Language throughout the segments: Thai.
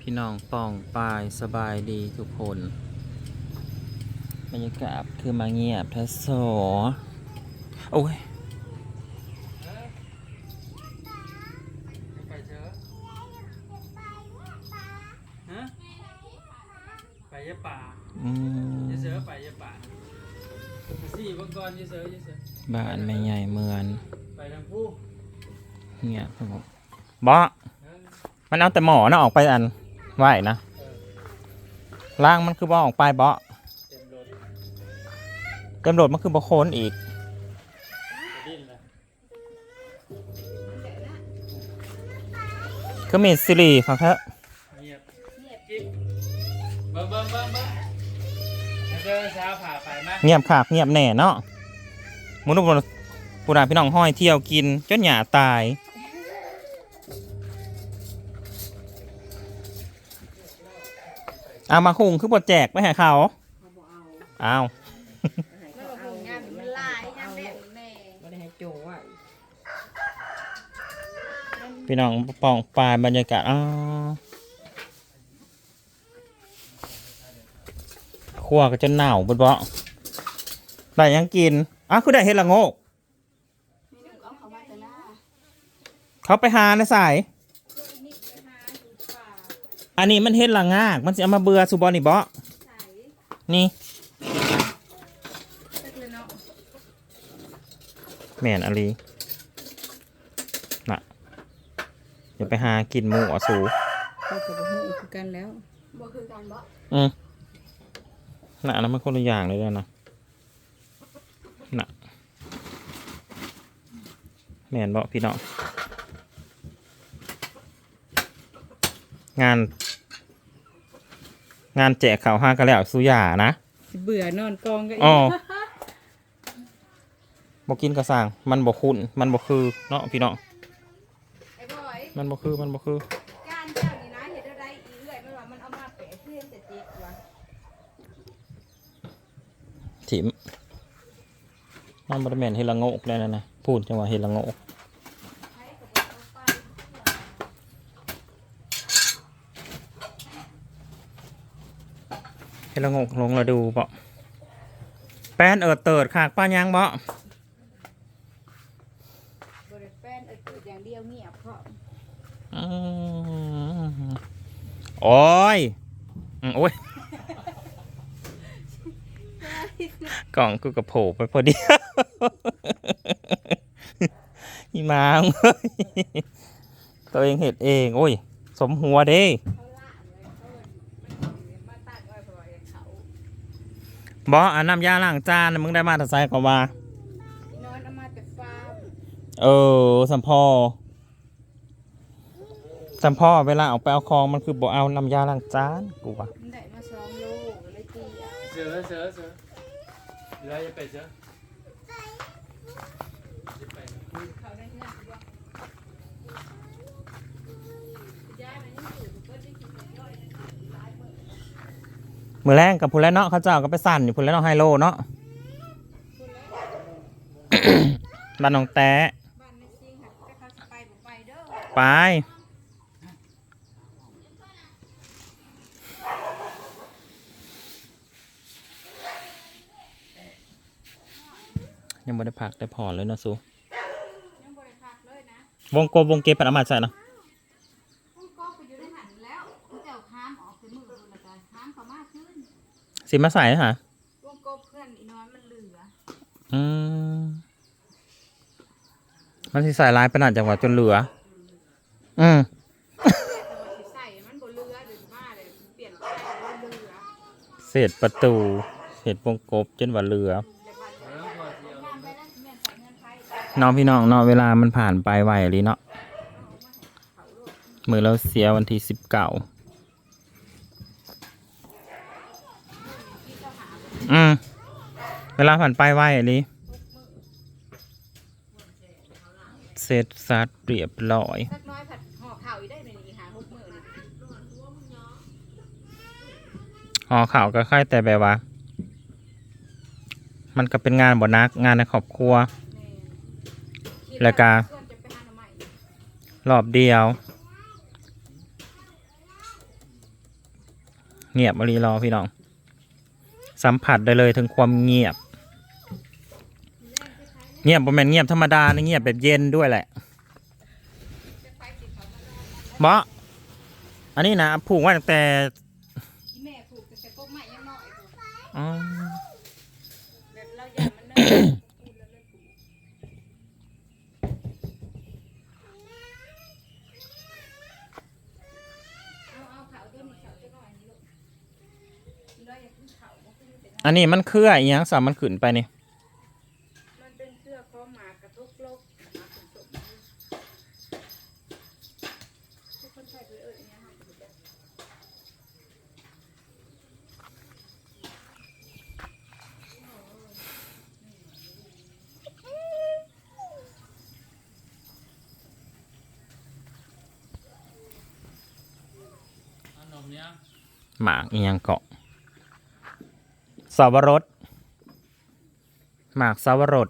พี่น้องป้องปายสบายดีทุกคนบรรยากาศคือมาเงียบแท้โสโอ้ยไปเถอะฮะไปยะป่าอืมเยอะเสือไปยะป่ามาสี่บังกรเยอะเสือเยอะเสือบ้านไม่ใหญ่เมือน ไปทางผู้เงียบสงบบ่มันเอาแต่หมอนะออกไปอัน ไหวนะล่างมันคือบ่ออกไปบ่เต็มรถเต็มโหลดมันคือบ่โคนอีกไปดิ้นเลยคือมีซิรีฟังเถอะเงียบกิ๊บเบิ้มเบิ้มเบิ้มเบิ้มเจอเช้าผ่าไปไหมเงียบขากเงียบแน่เนาะมุนุบนผู้นาพี่น้องห้อยเที่ยวกินจนหยาตาย เอามาคุงคือบทแจกไปให้เขาเอามันก็คงงานมันหลายงานแน่แน่ไม่ได้ให้โจไว้พี่น้องปองปลายบรรยากาศอ๋อขั้วก็จะหนาวบดเบาได้หยังกินอ้าวคือได้เห็ดละโงกมีหนึ่งเอาเขามาแต่หน้าเขาไปหาในสาย ลูกอีนี่ไปหาอยู่ป่า อันนี้มันเห็ดละงาก มันจะเอามาเบื่อสุบอนี่บ่ใส่นี่ตึกเลยเนาะแม่นอลีน่ะเดี๋ยวไปหากินหมูอะสูเขาจะไปหูคือกันแล้วบ่คือกันบ่อืมน่ะอันนั้นมันคนละอย่างเลยเด้อนะน่ะแม่นบ่พี่น้องงาน งานแจกข่าวห้ากันแล้วสุยานะสิเบื่อนอนกองก็อีอ๋อกบอกกินกระสังมันบอกคุณมันบอกคือเนาะพี่น้องไอ้บอยมันบอกคือมันบอกคือ การเจ้านี่นะเห็นอะไรอีเอื่อยมันว่ามันเอามาแปะเพื่อนจะเจ็บว่ะถิมมันบริเวณเฮดละโงกได้แล้วนะพูดจังหวะเฮดละโงก ใช้กับเอาไป เฮด ละโงกลงมาดูเปาะแป้นเอิดเติดขากป้ายังเบาะบริแฟนเออเกิดอย่างเดียวเงียบเพราะอืมโอ้ยอืมโอ้ยกล่องกูกับโผล่ไปพอดีอีหมาเอ้ยตัวเองเห็ดเอง โอ้ย สมหัวเด้ เขาล่างเลยเขาเอิ้นมันมาตั้งไว้เพราะว่าเขา บออันน้ำยาล้างจานน่ะมึงได้มาแต่ใส่ก็ว่าพี่น้อยเอามาแต่ฟาร์มเออสัมพอสัมพอเวลาออกไปเอาคองมันคือบอกเอาน้ำยาล้างจานกูว่ามันได้มาสองโลเลยตีเอาเสือเสือเสือเดี๋ยวจะไปเสือจะไปเขาได้เงินบ่ย้ายมันยังอยู่ก็ได้กินย่อยนะหลายมื้อ มือแรงกับพูนแล้วเนาะเขาเจ้าก็ไปสั่นอยู่พูนแล้วเนาะไฮโลเนาะบ้านน้องแต้ไปยังไม่ได้พักได้ผ่อนเลยเนาะสูยังบ่ได้ยวงกลมวงเก็บปันอามาใส่เนาะ มันก็ไปอยู่ในหันแล้วเขาเจ้าค้ามออกแต่มือดูแล้วก็ค้ามเขามาขึ้น สิมาใส่ฮะวงกบเพื่อนอีน้อยมันเหลืออืมมันสิใส่ลายขนาดจังหวะจนเหลือ อืมแต่ว่าสิใส่มันบ่เหลือหรือมาเลยเปลี่ยนใจว่าเหลือเศษประตูเศษวงกบจนว่าเหลือ แต่บ้านเออพอเสียงานไปนั่นแม่นใส่เงินไทยน้องพี่น้องเนาะเวลามันผ่านไปไวเลยเนาะมือเราเสียวันที่สิบเก้า อืมเวลาผ่านไปไวเลยเสร็จสัดเรียบร้อยสักน้อยผัดห่อข้าวอีได้ในนี้หาหกมื้อนี่ห่อข่าวก็ค่ายแต่แบบว่า มันก็เป็นงานบ่นักงานในครอบครัวแม่นแล้วก็ส่วนจะไปหาหน่อไม้รอบเดียว เงียบอรีรอพี่น้อง สัมผัสได้เลยถึงความเงียบ เงียบบ่แม่นเงียบธรรมดานะเงียบแบบเย็นด้วยแหละบออันนี้นะผูกไว่าตั้งแต่แม่ผูกแต่กกใหม่ยังน้อยผูกอ๋อ แบบเราอยากมันเนิ่นพูดแล้วเลยผูกเอาเอาเขาด้วยมีเขาจะน้อยนี่ลูกเราอยากกินเขาบ่คื อันนี้มันเครืออีหยังสามมันขึ้นไปนี่มันเป็นเสื้อข้อหมากกระทุกโลกหมาขนส่งทุกคนใส่ไปเอ่ยเนี่ยค่ะขนมเนี้ยหมากอีหยังเกาะ สวรสหมากสวรส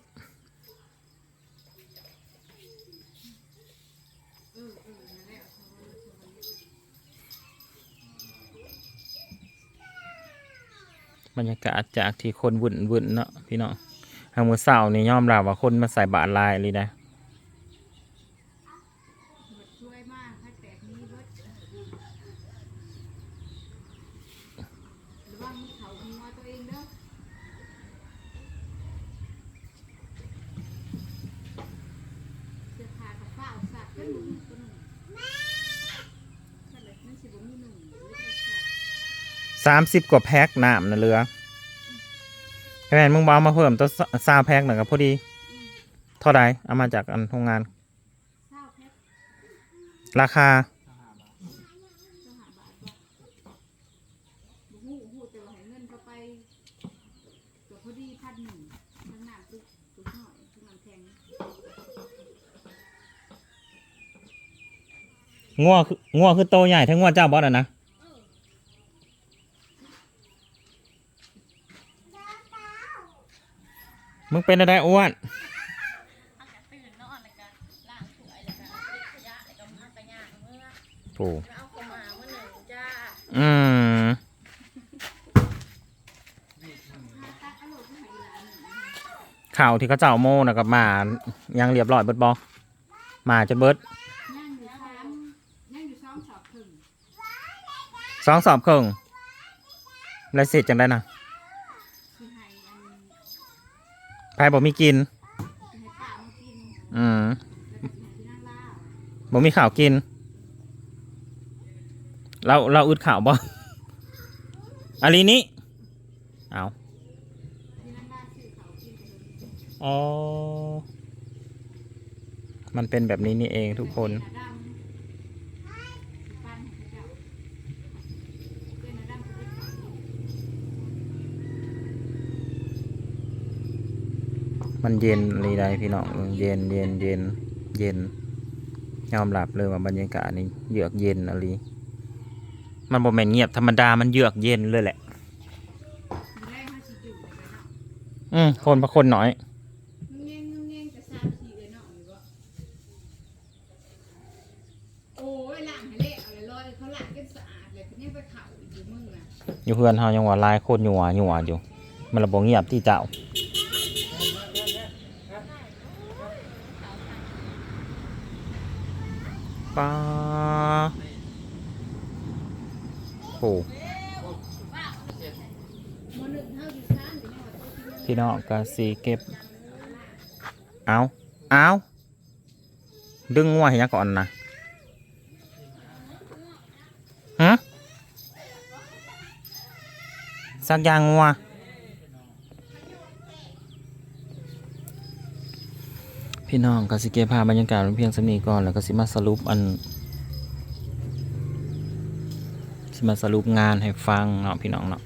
บรรยากาศจากที่คนวุ่นวุ่นเนาะพี่น้องทางมือเสาร์นี่ยอมรับว่าคนมาใส่บาตรลายเลยนะ ช่วยมากถ้าแตกนี้เบิดหรือว่ามีเขามีงอตัวเองเด้อเสื้อผ้ากับ ฝ้าเอาสักกันหนึ่งตัวหนึ่งนั่นแหละนั่นสิบ่มีหนึ่งหรือเอาสักสามสิบกว่าแพ็คน้ำนะเรือแม่นมึงบเอามาเพิ่มตัวซาแพ็คหน่อยกับพอดี เท่าไรเอามาจากอันโรงงานเศร้าแพ็คราคา เจ้าหาบาทบ่บ่ฮู้ฮู้แต่ว่าให้เงินเขาไปตัวพอดีพันหนึ่งทั้งน้ำตึกตึกหน่อยทั้งน้ำแข็ง ง่วคือง่วคือโตใหญ่ทั้งง่วเจ้าบอสอะนะมึงเป็นอะไรอ้วนถ้วยแล้วก็เข่างเมื่อโอ้อืมตักอร่อยที่ไหนร้านหนึ่งข่าวที่เขาเจ้าโม่นะกับหมายังเรียบร้อยเบิดบอหมาจะเบิด ย่างอยู่สามย่างอยู่สองสอบถึง ส องสอบครึ่งแล้วเสร็จจังได้นะไพ่บอกมีกิน อืมบอกมีข่าวกิน เราเราอึดข่าวบ่อันนี้อาที่นั่งล่าซื้เขาอ๋อ มันเป็นแบบนี้นี่เองทุกคน เป็นอาดำสิปั้นให้เขาเจ้าเป็นอาดำคือเป็นเขา มันเย็นรีใดพี่น้องเย็นเย็นเย็นเย็นยอมรับเลยว่าบรรยากาศนี่เยือกเย็นอะไรมันบ่แม่นเงียบธรรมดามันเยือกเย็นเลยแหละ อืมคนพระคนน้อยอยู่บ่โอ้ยล้างให้เละเอาเลยลอยเขาล้างกันน้อยอยู่เพื่อนเฮายังว่าลายคนอยู่ว่าอยู่ว่าอยู่ มันระบ่เงียบที่เจ้า ป้าโอ้พี่น้องก็สีเก็บ เอาเอาดึงงัวให้ยังก่อนนะฮะสักอยางงัว พี่น้องกสิเกพาบรรยากาศเพียงสำนีก่อนแล้วก็สิมาสรุปอันสิมาสรุปงานให้ฟังเนาะพี่น้องเนาะ